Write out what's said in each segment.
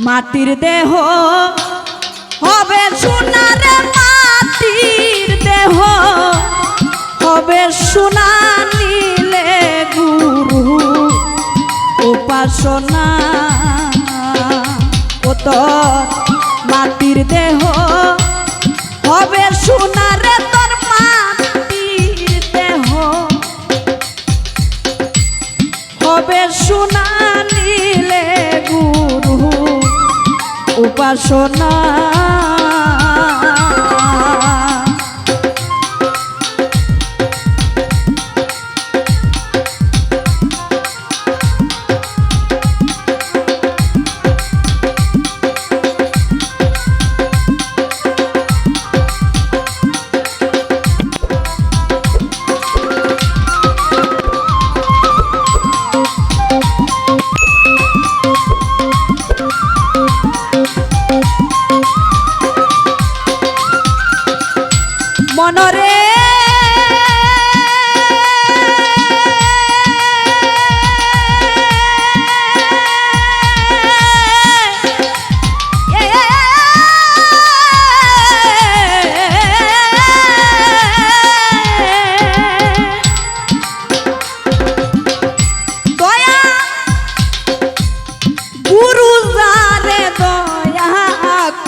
মাটির দেহ হবে সোনার মাটির দেহ হবে সোনা গুরু উপাসনা ও তো মাটির দেহ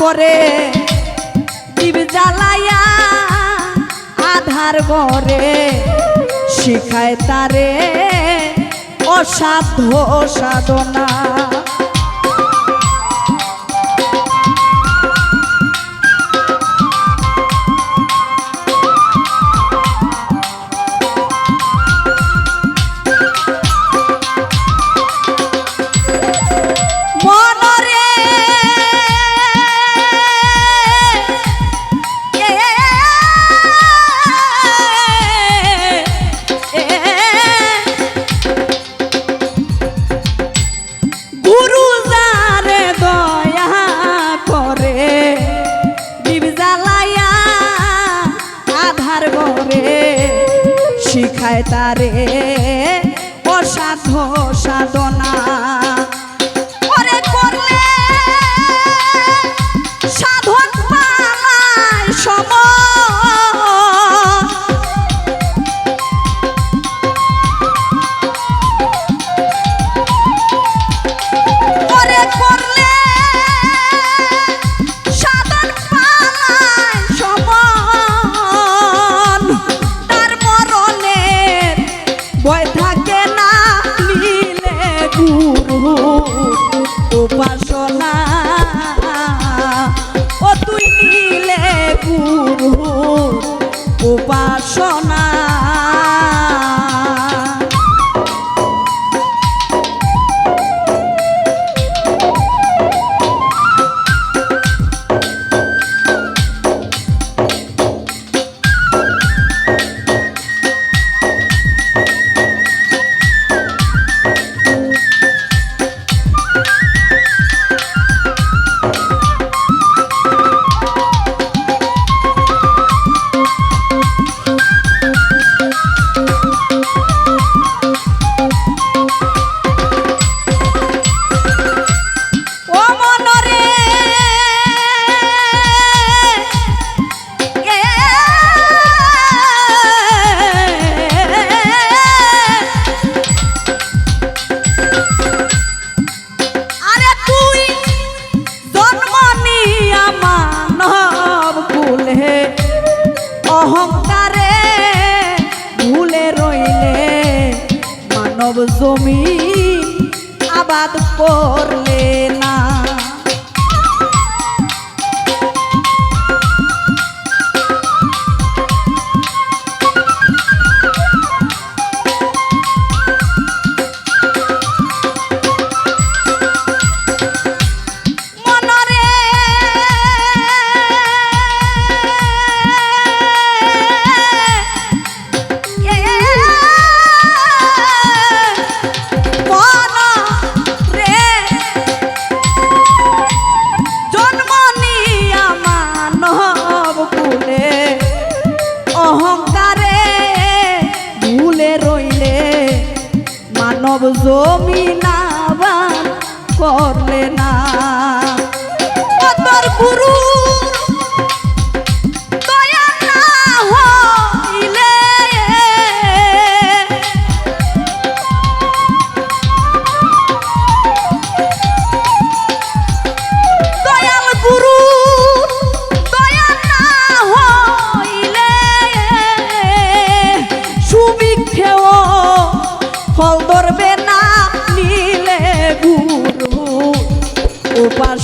করে জীব জ্বালাইয়া আধার করে শিখায় তারে অসাধ্য সাধনা। যায় তারে। অসাধ সাধনা। জমি আবাদ করলে না। জমিনাবান করলে না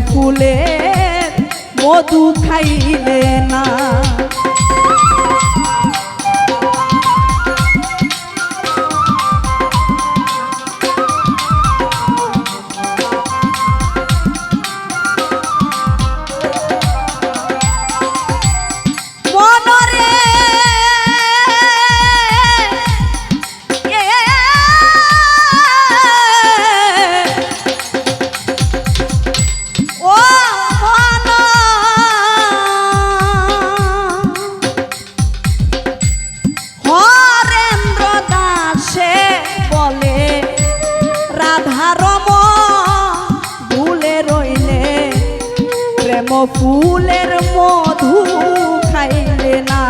ফুলে মধু খাইলে না। প্রেম ফুলের মধু খাইলে না।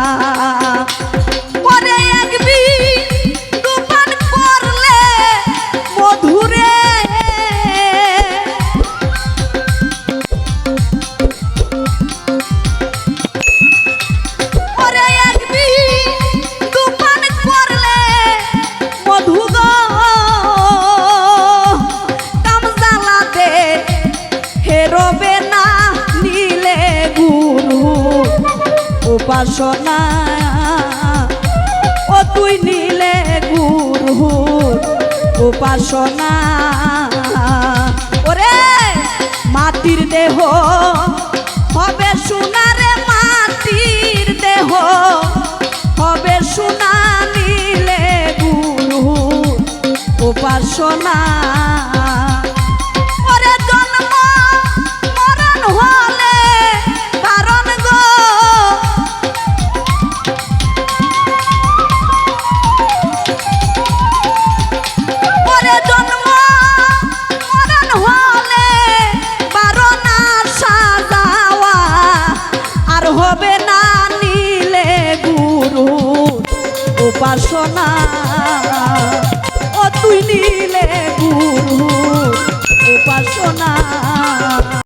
উপাসনা ও তুই নিলে গুরু উপাসনা। ওরে, মাটির দেহ হবে সোনারে মাটির দেহ। হবে সোনা নিলে গুরু উপাসনা। উপাসনা